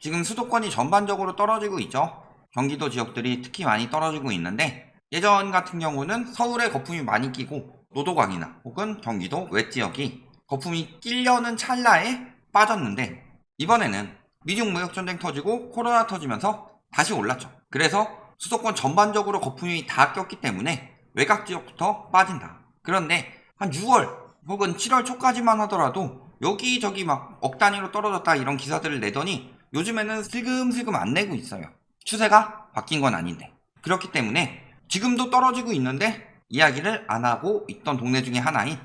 지금 수도권이 전반적으로 떨어지고 있죠. 경기도 지역들이 특히 많이 떨어지고 있는데 예전 같은 경우는 서울에 거품이 많이 끼고 노도광이나 혹은 경기도 외 지역이 거품이 끼려는 찰나에 빠졌는데 이번에는 미중 무역 전쟁 터지고 코로나 터지면서 다시 올랐죠. 그래서 수도권 전반적으로 거품이 다 꼈기 때문에 외곽 지역부터 빠진다. 그런데 한 6월 혹은 7월 초까지만 하더라도 여기저기 막 억 단위로 떨어졌다 이런 기사들을 내더니 요즘에는 슬금슬금 안 내고 있어요. 추세가 바뀐 건 아닌데. 그렇기 때문에 지금도 떨어지고 있는데 이야기를 안 하고 있던 동네 중에 하나인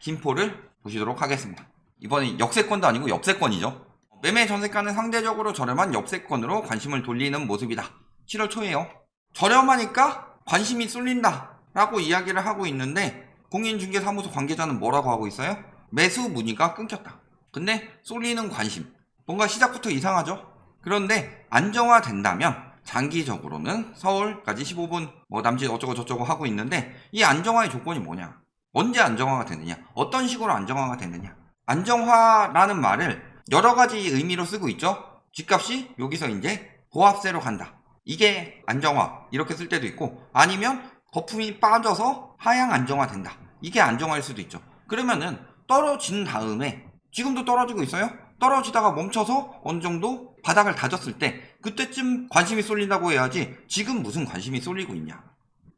김포를 보시도록 하겠습니다. 이번엔 역세권도 아니고 엽세권이죠. 매매 전세가는 상대적으로 저렴한 엽세권으로 관심을 돌리는 모습이다. 7월 초에요. 저렴하니까 관심이 쏠린다. 라고 이야기를 하고 있는데 공인중개사무소 관계자는 뭐라고 하고 있어요? 매수 문의가 끊겼다. 근데 쏠리는 관심. 뭔가 시작부터 이상하죠? 그런데 안정화된다면 장기적으로는 서울까지 15분 뭐 남짓 어쩌고 저쩌고 하고 있는데 이 안정화의 조건이 뭐냐? 언제 안정화가 되느냐? 어떤 식으로 안정화가 되느냐? 안정화라는 말을 여러 가지 의미로 쓰고 있죠. 집값이 여기서 이제 보합세로 간다. 이게 안정화 이렇게 쓸 때도 있고 아니면 거품이 빠져서 하향 안정화 된다. 이게 안정화일 수도 있죠. 그러면은 떨어진 다음에 지금도 떨어지고 있어요? 떨어지다가 멈춰서 어느 정도 바닥을 다졌을 때 그때쯤 관심이 쏠린다고 해야지 지금 무슨 관심이 쏠리고 있냐.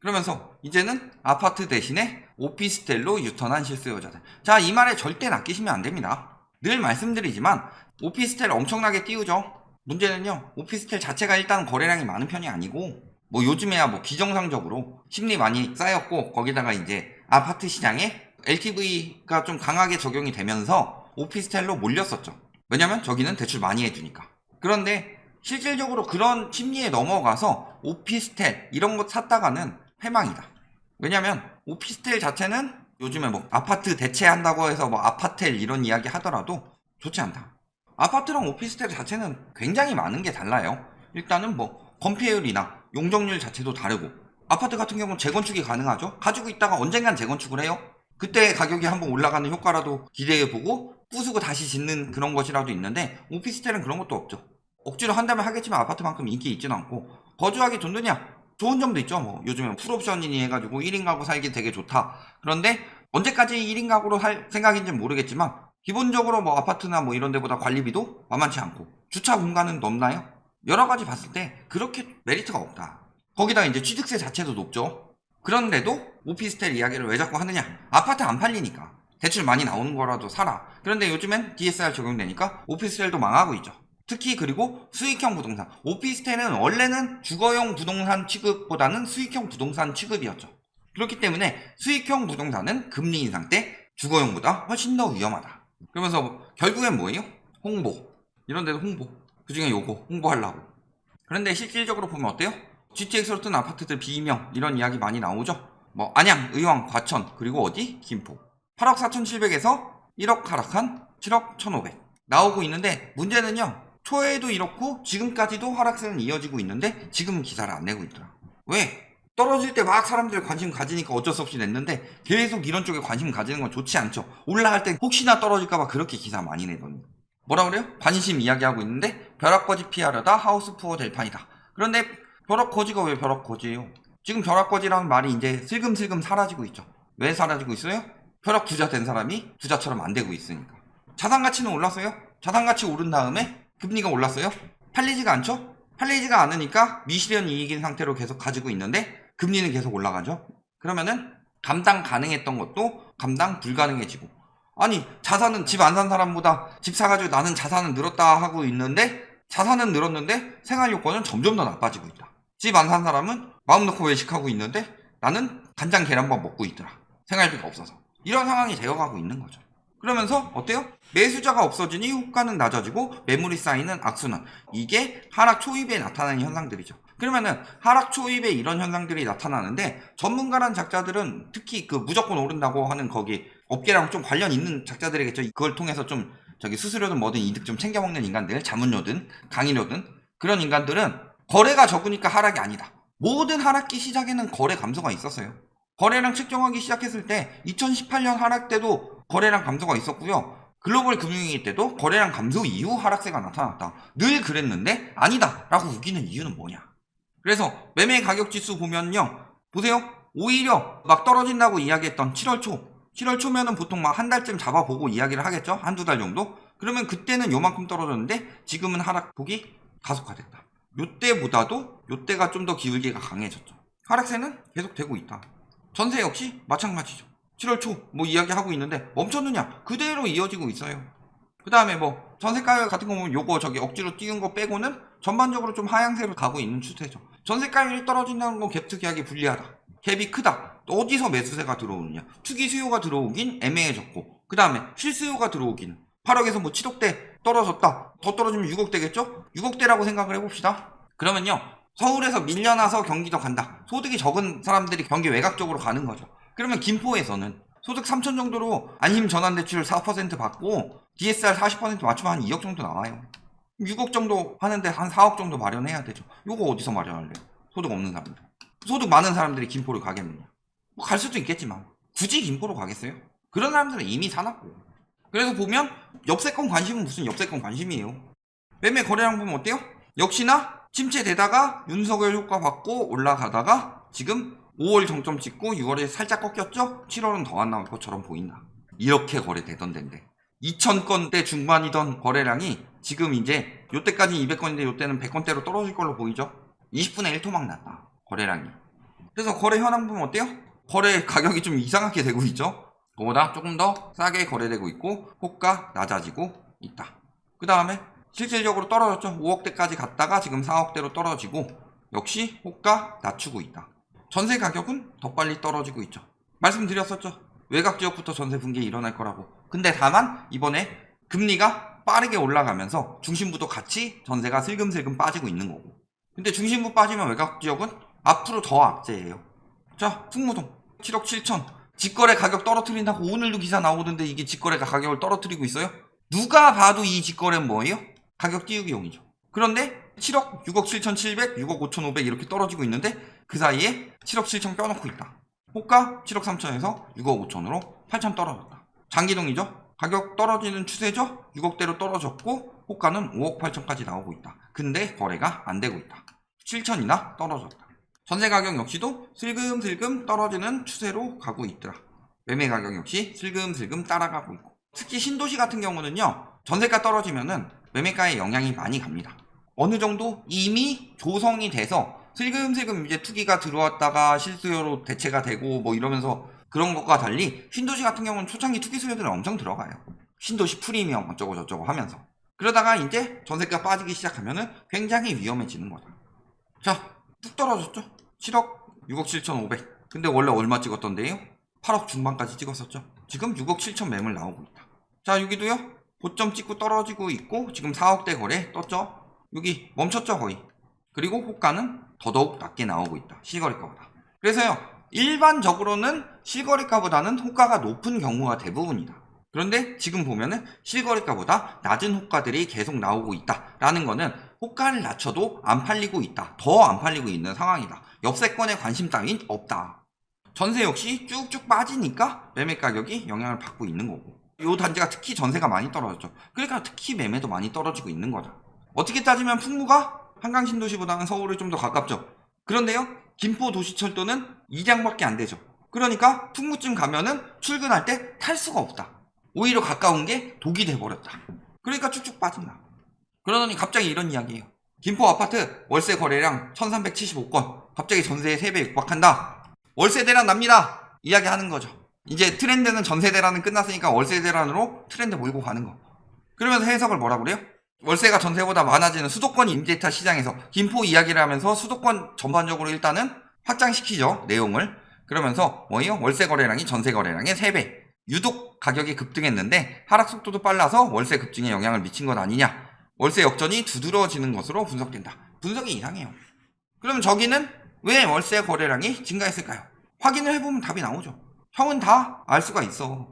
그러면서 이제는 아파트 대신에 오피스텔로 유턴한 실수요자들. 자, 이 말에 절대 낚이시면 안 됩니다. 늘 말씀드리지만 오피스텔 엄청나게 띄우죠. 문제는요, 오피스텔 자체가 일단 거래량이 많은 편이 아니고 뭐 요즘에야 뭐 기정상적으로 심리 많이 쌓였고 거기다가 이제 아파트 시장에 LTV가 좀 강하게 적용이 되면서 오피스텔로 몰렸었죠. 왜냐면 저기는 대출 많이 해주니까. 그런데 실질적으로 그런 심리에 넘어가서 오피스텔 이런 거 샀다가는 회망이다. 왜냐면 오피스텔 자체는 요즘에 뭐 아파트 대체한다고 해서 뭐 아파텔 이런 이야기 하더라도 좋지 않다. 아파트랑 오피스텔 자체는 굉장히 많은 게 달라요. 일단은 뭐 건폐율이나 용적률 자체도 다르고 아파트 같은 경우는 재건축이 가능하죠. 가지고 있다가 언젠간 재건축을 해요. 그때 가격이 한번 올라가는 효과라도 기대해보고 부수고 다시 짓는 그런 것이라도 있는데 오피스텔은 그런 것도 없죠. 억지로 한다면 하겠지만 아파트만큼 인기 있지는 않고 거주하기 돈 드냐? 좋은 점도 있죠. 뭐 요즘에 풀옵션이니 해가지고 1인 가구 살기 되게 좋다. 그런데 언제까지 1인 가구로 살 생각인지는 모르겠지만 기본적으로 뭐 아파트나 뭐 이런 데보다 관리비도 만만치 않고 주차 공간은 넘나요? 여러 가지 봤을 때 그렇게 메리트가 없다. 거기다 이제 취득세 자체도 높죠. 그런데도 오피스텔 이야기를 왜 자꾸 하느냐? 아파트 안 팔리니까. 대출 많이 나오는 거라도 사라. 그런데 요즘엔 DSR 적용되니까 오피스텔도 망하고 있죠. 특히 그리고 수익형 부동산. 오피스텔은 원래는 주거용 부동산 취급보다는 수익형 부동산 취급이었죠. 그렇기 때문에 수익형 부동산은 금리 인상 때 주거용보다 훨씬 더 위험하다. 그러면서 결국엔 뭐예요? 홍보. 이런 데도 홍보. 그 중에 요거 홍보하려고. 그런데 실질적으로 보면 어때요? GTX로 뜬 아파트들 비명 이런 이야기 많이 나오죠? 뭐 안양, 의왕, 과천 그리고 어디? 김포 8억 4,700에서 1억 하락한 7억 1,500 나오고 있는데 문제는요 초에도 이렇고 지금까지도 하락세는 이어지고 있는데 지금 기사를 안 내고 있더라 왜? 떨어질 때 막 사람들 관심 가지니까 어쩔 수 없이 냈는데 계속 이런 쪽에 관심 가지는 건 좋지 않죠 올라갈 때 혹시나 떨어질까봐 그렇게 기사 많이 내더니 뭐라 그래요? 관심 이야기하고 있는데 벼락거지 피하려다 하우스 푸어 될 판이다 그런데 벼락거지가 왜 벼락거지예요? 지금 벼락거지라는 말이 이제 슬금슬금 사라지고 있죠. 왜 사라지고 있어요? 벼락 부자 된 사람이 부자처럼 안 되고 있으니까. 자산 가치는 올랐어요? 자산 가치 오른 다음에 금리가 올랐어요? 팔리지가 않죠? 팔리지가 않으니까 미실현 이익인 상태로 계속 가지고 있는데 금리는 계속 올라가죠. 그러면은 감당 가능했던 것도 감당 불가능해지고. 아니 자산은 집 안 산 사람보다 집 사가지고 나는 자산은 늘었다 하고 있는데 자산은 늘었는데 생활 요건은 점점 더 나빠지고 있다. 집 안 산 사람은 마음 놓고 외식하고 있는데 나는 간장 계란밥 먹고 있더라. 생활비가 없어서. 이런 상황이 되어가고 있는 거죠. 그러면서 어때요? 매수자가 없어지니 호가는 낮아지고 매물이 쌓이는 악순환. 이게 하락 초입에 나타나는 현상들이죠. 그러면은 하락 초입에 이런 현상들이 나타나는데 전문가란 작자들은 특히 그 무조건 오른다고 하는 거기 업계랑 좀 관련 있는 작자들이겠죠. 그걸 통해서 좀 저기 수수료든 뭐든 이득 좀 챙겨 먹는 인간들, 자문료든 강의료든 그런 인간들은 거래가 적으니까 하락이 아니다. 모든 하락기 시작에는 거래 감소가 있었어요. 거래량 측정하기 시작했을 때 2018년 하락 때도 거래량 감소가 있었고요. 글로벌 금융위기 때도 거래량 감소 이후 하락세가 나타났다. 늘 그랬는데 아니다 라고 우기는 이유는 뭐냐? 그래서 매매 가격 지수 보면요. 보세요. 오히려 막 떨어진다고 이야기했던 7월 초. 7월 초면은 보통 막 한 달쯤 잡아보고 이야기를 하겠죠. 한두 달 정도. 그러면 그때는 요만큼 떨어졌는데 지금은 하락폭이 가속화됐다. 요때보다도 요때가 좀 더 기울기가 강해졌죠. 하락세는 계속되고 있다. 전세 역시 마찬가지죠. 7월 초 뭐 이야기하고 있는데 멈췄느냐? 그대로 이어지고 있어요. 그 다음에 뭐 전세가 같은 거 보면 요거 저기 억지로 띄운 거 빼고는 전반적으로 좀 하향세로 가고 있는 추세죠. 전세가율이 떨어진다는 건 갭 투기하기 불리하다. 갭이 크다. 또 어디서 매수세가 들어오느냐? 투기 수요가 들어오긴 애매해졌고 그 다음에 실수요가 들어오기는 8억에서 뭐 7억대 떨어졌다. 더 떨어지면 6억 되겠죠? 6억 대라고 생각을 해봅시다. 그러면요. 서울에서 밀려나서 경기도 간다. 소득이 적은 사람들이 경기 외곽 쪽으로 가는 거죠. 그러면 김포에서는 소득 3천 정도로 안심 전환 대출 4% 받고 DSR 40% 맞추면 한 2억 정도 나와요. 6억 정도 하는데 한 4억 정도 마련해야 되죠. 요거 어디서 마련할래요? 소득 없는 사람들. 소득 많은 사람들이 김포를 가겠느냐? 뭐 갈 수도 있겠지만 굳이 김포로 가겠어요? 그런 사람들은 이미 사놨고. 그래서 보면 옆세권 관심은 무슨 옆세권 관심이에요. 매매 거래량 보면 어때요? 역시나 침체되다가 윤석열 효과 받고 올라가다가 지금 5월 정점 찍고 6월에 살짝 꺾였죠? 7월은 더 안 나올 것처럼 보인다. 이렇게 거래되던 데인데 2,000건대 중반이던 거래량이 지금 이제 요때까지 200건인데 요때는 100건대로 떨어질 걸로 보이죠? 20분의 1토막 났다. 거래량이. 그래서 거래 현황 보면 어때요? 거래 가격이 좀 이상하게 되고 있죠? 그보다 조금 더 싸게 거래되고 있고 호가 낮아지고 있다. 그 다음에 실질적으로 떨어졌죠. 5억대까지 갔다가 지금 4억대로 떨어지고 역시 호가 낮추고 있다. 전세 가격은 더 빨리 떨어지고 있죠. 말씀드렸었죠. 외곽 지역부터 전세 붕괴 일어날 거라고. 근데 다만 이번에 금리가 빠르게 올라가면서 중심부도 같이 전세가 슬금슬금 빠지고 있는 거고. 근데 중심부 빠지면 외곽 지역은 앞으로 더 악재예요. 자, 풍무동 7억 7천. 직거래 가격 떨어뜨린다고 오늘도 기사 나오던데 이게 직거래가 가격을 떨어뜨리고 있어요? 누가 봐도 이 직거래는 뭐예요? 가격 띄우기용이죠. 그런데 7억, 6억 7천 7백, 6억 5천 5백 이렇게 떨어지고 있는데 그 사이에 7억 7천 껴놓고 있다. 호가 7억 3천에서 6억 5천으로 8천 떨어졌다. 장기동이죠. 가격 떨어지는 추세죠. 6억대로 떨어졌고 호가는 5억 8천까지 나오고 있다. 근데 거래가 안 되고 있다. 7천이나 떨어졌다. 전세 가격 역시도 슬금슬금 떨어지는 추세로 가고 있더라. 매매 가격 역시 슬금슬금 따라가고 있고. 특히 신도시 같은 경우는요. 전세가 떨어지면은 매매가에 영향이 많이 갑니다. 어느 정도 이미 조성이 돼서 슬금슬금 이제 투기가 들어왔다가 실수요로 대체가 되고 뭐 이러면서 그런 것과 달리 신도시 같은 경우는 초창기 투기 수요들은 엄청 들어가요. 신도시 프리미엄 어쩌고 저쩌고 하면서. 그러다가 이제 전세가 빠지기 시작하면은 굉장히 위험해지는 거다. 자, 뚝 떨어졌죠? 7억 6억 7천 5백. 근데 원래 얼마 찍었던데요? 8억 중반까지 찍었었죠. 지금 6억 7천 매물 나오고 있다. 자, 여기도요. 고점 찍고 떨어지고 있고 지금 4억대 거래 떴죠? 여기 멈췄죠 거의. 그리고 호가는 더더욱 낮게 나오고 있다. 실거래가보다. 그래서요. 일반적으로는 실거래가보다는 호가가 높은 경우가 대부분이다. 그런데 지금 보면은 실거래가보다 낮은 호가들이 계속 나오고 있다라는 거는 호가를 낮춰도 안 팔리고 있다. 더 안 팔리고 있는 상황이다. 옆세권에 관심 따윈 없다. 전세 역시 쭉쭉 빠지니까 매매 가격이 영향을 받고 있는 거고. 요 단지가 특히 전세가 많이 떨어졌죠. 그러니까 특히 매매도 많이 떨어지고 있는 거죠. 어떻게 따지면 풍무가 한강 신도시보다는 서울에 좀 더 가깝죠. 그런데요, 김포 도시철도는 2장밖에 안 되죠. 그러니까 풍무쯤 가면은 출근할 때 탈 수가 없다. 오히려 가까운 게 독이 돼버렸다. 그러니까 쭉쭉 빠진다. 그러더니 갑자기 이런 이야기예요. 김포 아파트 월세 거래량 1375건. 갑자기 전세에 3배 육박한다. 월세 대란 납니다. 이야기 하는 거죠. 이제 트렌드는 전세 대란은 끝났으니까 월세 대란으로 트렌드 몰고 가는 거. 그러면서 해석을 뭐라 그래요? 월세가 전세보다 많아지는 수도권 임대차 시장에서 김포 이야기를 하면서 수도권 전반적으로 일단은 확장시키죠. 내용을. 그러면서 뭐예요? 월세 거래량이 전세 거래량의 3배. 유독 가격이 급등했는데 하락 속도도 빨라서 월세 급증에 영향을 미친 것 아니냐. 월세 역전이 두드러지는 것으로 분석된다. 분석이 이상해요. 그럼 저기는 왜 월세 거래량이 증가했을까요? 확인을 해보면 답이 나오죠. 형은 다 알 수가 있어.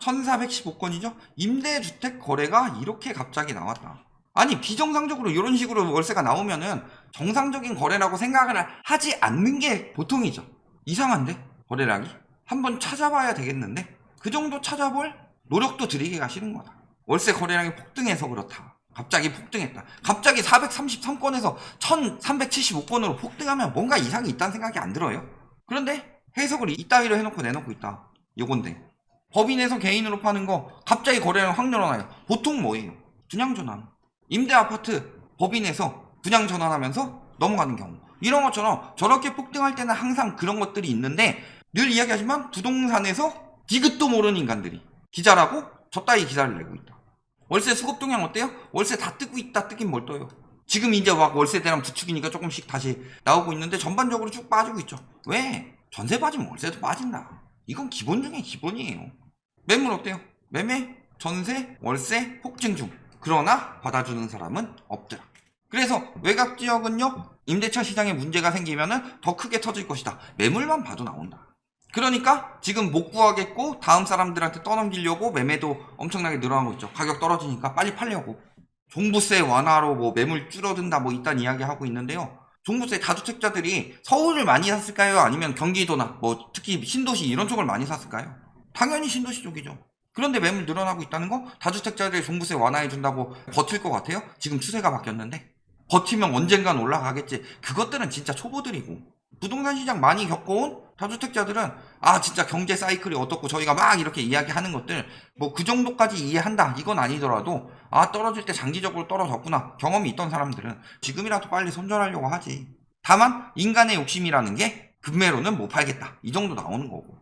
1415건이죠? 임대주택 거래가 이렇게 갑자기 나왔다. 아니, 비정상적으로 이런 식으로 월세가 나오면은 정상적인 거래라고 생각을 하지 않는 게 보통이죠. 이상한데? 거래량이? 한번 찾아봐야 되겠는데? 그 정도 찾아볼 노력도 들이기가 싫은 거다. 월세 거래량이 폭등해서 그렇다. 갑자기 폭등했다. 갑자기 433건에서 1375건으로 폭등하면 뭔가 이상이 있다는 생각이 안 들어요. 그런데 해석을 이따위로 해놓고 내놓고 있다. 요건데. 법인에서 개인으로 파는 거 갑자기 거래량 확 늘어나요. 보통 뭐예요? 분양 전환. 임대 아파트 법인에서 분양 전환하면서 넘어가는 경우. 이런 것처럼 저렇게 폭등할 때는 항상 그런 것들이 있는데 늘 이야기하지만 부동산에서 디귿도 모르는 인간들이 기자라고 저 따위 기사를 내고 있다. 월세 수급 동향 어때요? 월세 다 뜨고 있다 뜨긴 뭘 떠요. 지금 이제 막 월세 대랑 부축이니까 조금씩 다시 나오고 있는데 전반적으로 쭉 빠지고 있죠. 왜? 전세 빠지면 월세도 빠진다. 이건 기본 중에 기본이에요. 매물 어때요? 매매, 전세, 월세 폭증 중. 그러나 받아주는 사람은 없더라. 그래서 외곽 지역은요 임대차 시장에 문제가 생기면은 더 크게 터질 것이다. 매물만 봐도 나온다. 그러니까 지금 못 구하겠고 다음 사람들한테 떠넘기려고 매매도 엄청나게 늘어나고 있죠. 가격 떨어지니까 빨리 팔려고. 종부세 완화로 뭐 매물 줄어든다 뭐 이딴 이야기 하고 있는데요. 종부세 다주택자들이 서울을 많이 샀을까요? 아니면 경기도나 뭐 특히 신도시 이런 쪽을 많이 샀을까요? 당연히 신도시 쪽이죠. 그런데 매물 늘어나고 있다는 거 다주택자들 종부세 완화해 준다고 버틸 것 같아요? 지금 추세가 바뀌었는데 버티면 언젠간 올라가겠지. 그것들은 진짜 초보들이고 부동산 시장 많이 겪어온 다주택자들은 아 진짜 경제 사이클이 어떻고 저희가 막 이렇게 이야기하는 것들 뭐 그 정도까지 이해한다. 이건 아니더라도 아 떨어질 때 장기적으로 떨어졌구나 경험이 있던 사람들은 지금이라도 빨리 손절하려고 하지. 다만 인간의 욕심이라는 게 급매로는 못 팔겠다. 이 정도 나오는 거고.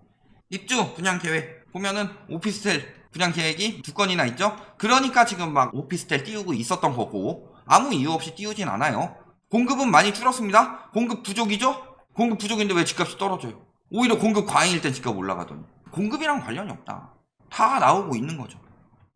입주 분양 계획 보면은 오피스텔 분양 계획이 두 건이나 있죠. 그러니까 지금 막 오피스텔 띄우고 있었던 거고 아무 이유 없이 띄우진 않아요. 공급은 많이 줄었습니다. 공급 부족이죠 공급 부족인데 왜 집값이 떨어져요? 오히려 공급 과잉일 땐 집값 올라가더니 공급이랑 관련이 없다. 다 나오고 있는 거죠.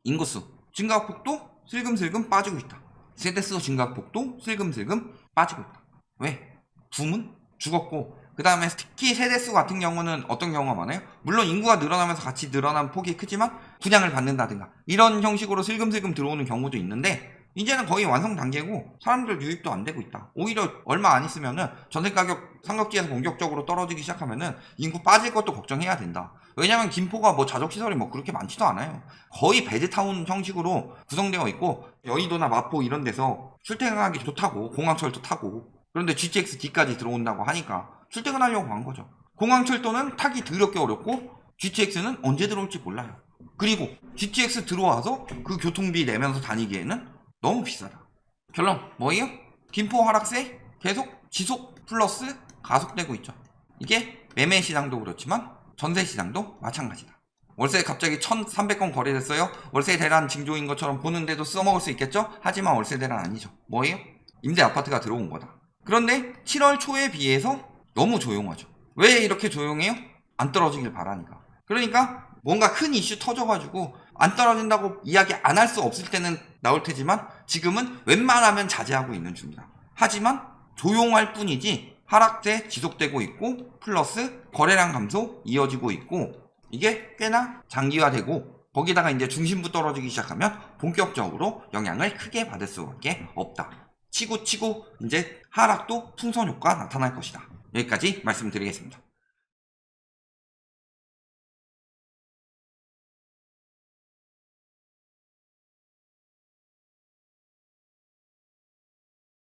인구수 증가폭도 슬금슬금 빠지고 있다. 세대수 증가폭도 슬금슬금 빠지고 있다. 왜? 붐은 죽었고 그 다음에 특히 세대수 같은 경우는 어떤 경우가 많아요? 물론 인구가 늘어나면서 같이 늘어난 폭이 크지만 분양을 받는다든가 이런 형식으로 슬금슬금 들어오는 경우도 있는데 이제는 거의 완성 단계고 사람들 유입도 안 되고 있다. 오히려 얼마 안 있으면은 전세 가격 삼각지에서 본격적으로 떨어지기 시작하면은 인구 빠질 것도 걱정해야 된다. 왜냐면 김포가 뭐 자족 시설이 뭐 그렇게 많지도 않아요. 거의 베드타운 형식으로 구성되어 있고 여의도나 마포 이런 데서 출퇴근하기 좋다고 공항철도 타고 그런데 GTX D까지 들어온다고 하니까 출퇴근하려고 간 거죠. 공항철도는 타기 더럽게 어렵고 GTX는 언제 들어올지 몰라요. 그리고 GTX 들어와서 그 교통비 내면서 다니기에는 너무 비싸다. 결론 뭐예요? 김포 하락세 계속 지속 플러스 가속되고 있죠. 이게 매매 시장도 그렇지만 전세 시장도 마찬가지다. 월세 갑자기 1,300건 거래됐어요. 월세 대란 징조인 것처럼 보는데도 써먹을 수 있겠죠? 하지만 월세 대란 아니죠. 뭐예요? 임대 아파트가 들어온 거다. 그런데 7월 초에 비해서 너무 조용하죠. 왜 이렇게 조용해요? 안 떨어지길 바라니까. 그러니까 뭔가 큰 이슈 터져가지고 안 떨어진다고 이야기 안 할 수 없을 때는 나올 테지만 지금은 웬만하면 자제하고 있는 중이다. 하지만 조용할 뿐이지 하락세 지속되고 있고 플러스 거래량 감소 이어지고 있고 이게 꽤나 장기화되고 거기다가 이제 중심부 떨어지기 시작하면 본격적으로 영향을 크게 받을 수밖에 없다. 치고 치고 이제 하락도 풍선 효과 나타날 것이다. 여기까지 말씀드리겠습니다.